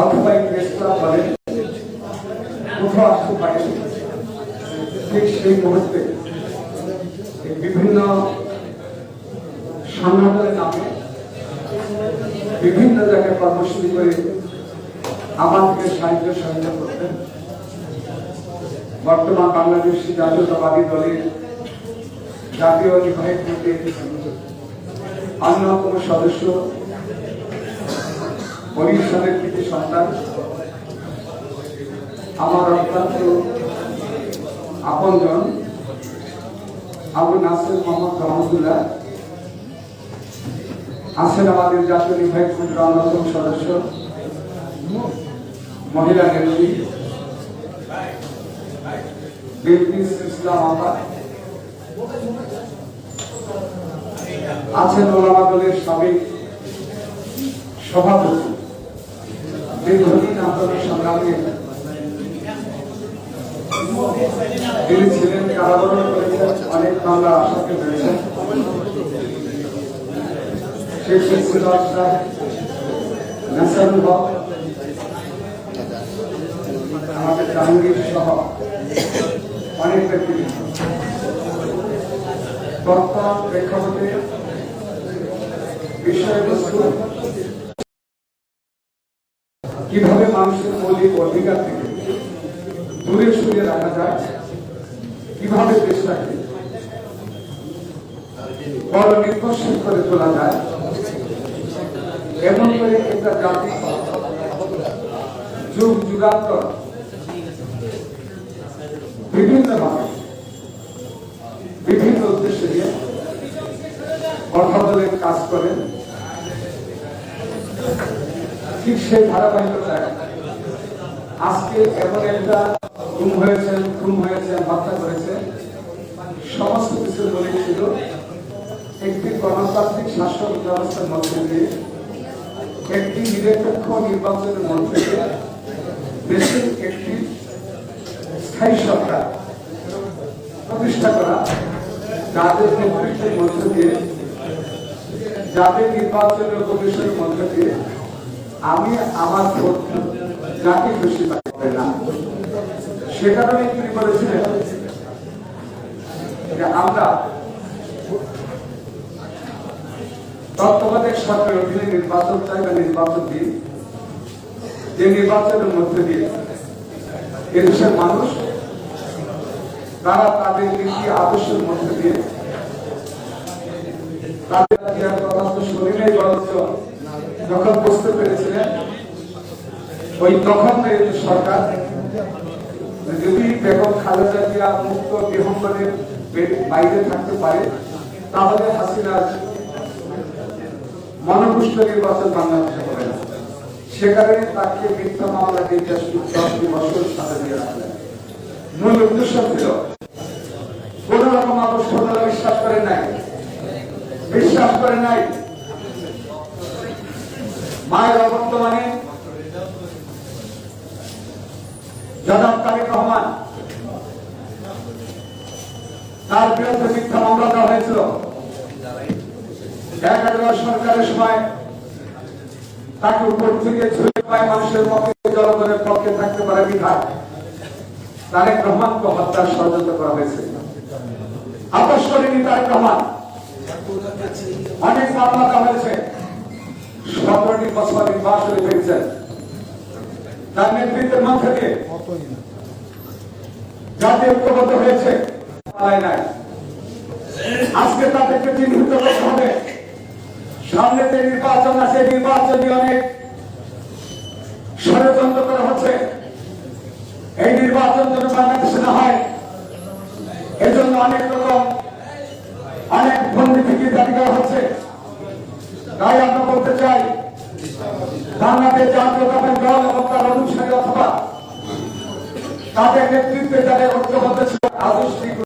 অথবা প্রেসক্লাব বলেন, কোথাও আসতে ঠিক সেই মুহূর্তে বিভিন্ন সংগঠনের নামে বিভিন্ন জায়গায় কর্মসূচি করে আমাদেরকে সাহায্য সহায়তা করতেন। বর্তমান বাংলাদেশ জাতীয়তাবাদী দলের জাতীয় নির্বাহী কমিটির অন্যতম সদস্য বরিশালের কৃতি সন্তান। আমার অত্যন্ত আপনজন, আবু নাসির মোহাম্মদ রহমতুল্লাহ। আছেন আমাদের জাতীয় নির্বাহী কমিটির অন্যতম সদস্য, মহিলা নেত্রী বিলকিস ইসলাম আপা আছেন ওলামা দলের সাবেক সভাপতি। দীর্ঘদিন আন্দোলন সংগ্রামে তিনি ছিলেন কারাবরণ করেছেন অনেক বাংলা আশাকে পেয়েছেন শেখ সিকুল্লাহ শাহ নাসারুল হক আমাদের প্রেক্ষাপটে বিষয়বস্তু কীভাবে মানুষের মৌলিক অধিকার থেকে দূরে সরিয়ে রাখা যায়, কীভাবে দেশটাকে বড় নির্ভরশীল করে তোলা যায়, এমন করে একটা জাতি যুগ যুগান্তর বিভিন্ন ভাবে, বিভিন্ন উদ্দেশ্যে নিয়ে কাজ করেন। ঠিক সেই ধারাবাহিকতায় আজকে এমন একটা গুম হয়েছেন খুন হয়েছেন হত্যা করেছেন সমস্ত কিছু বলে ছিল। একটি গণতান্ত্রিক শাসন ব্যবস্থার মধ্যে দিয়ে, একটি নিরপেক্ষ নির্বাচনের মধ্যে দিয়ে দেশের একটি স্থায়ী সরকার প্রতিষ্ঠা করা যাদের নেতৃত্বের মধ্য দিয়ে, যাদের নির্বাচনের কমিশনের মধ্য দিয়ে আমি আমার যাকে খুশি পাই না? সে কারণে তিনি বলেছিলেন। যে আমরা তত্ত্বাবধায়ক সরকারের অধীনে নির্বাচন চাই বা নির্বাচন দিই। যে নির্বাচনের মধ্যে দিয়ে এদেশের মানুষ তারা তাদের নীতি আদর্শের মধ্যে দিয়ে তাদের কথা শরীরেই বরঞ্চ যখন বুঝতে পেরেছিলেন, ওই তখন সরকার, যদি বেগম খালেদা জিয়া মুক্ত বিহম্বনের বাইরে থাকতে পারে, তাহলে হাসিনার মনোপুষ্ট নির্বাচন বাংলাদেশে হবে না। সেখানে তাকে মিথ্যা মামলা দিয়ে দশটি বছর সাথে দিয়ে রাখলেন। মূল উদ্দেশ্য ছিল, কোন রকম তারা বিশ্বাস করে নাই। বিশ্বাস করে নাই। মায়ের অবর্তমানে জনাব তারেক রহমান। তার বিরুদ্ধে মিথ্যা মামলা দেওয়া হয়েছিল। একাধিবার সরকারের সময় তাকে উপর থেকে ছুঁয়ে পায় মানুষের পক্ষে, জনগণের পক্ষে থাকতে পারে বিধায়। তারেক রহমানকে হত্যার ষড়যন্ত্র করা হয়েছে। আপোষ করেনি তারেক রহমান। অনেক মামলা দেওয়া হয়েছে। বছর নির্বাচনে পেয়েছেন তার নেতৃত্বের মধ্যে দিয়ে জাতীয় ঐক্যবদ্ধ হয়েছে পালায় নাই। আজকে তাদেরকে চিহ্নিত করতে হবে। সামনে যে নির্বাচন আছে নির্বাচনী অনেক ষড়যন্ত্র করা হচ্ছে। এই নির্বাচন যেন বাংলাদেশে না হয়, এজন্য অনেক রকম, অনেক বন্দি থেকে দাবি করা হচ্ছে। তাই আমরা বলতে চাই, বাংলাদেশ জাতীয়তাবাদী দল এবং তার অনুসারী অথবা তাদের নেতৃত্বে যাদের ঐক্যবদ্ধ ছিল আদর্শিক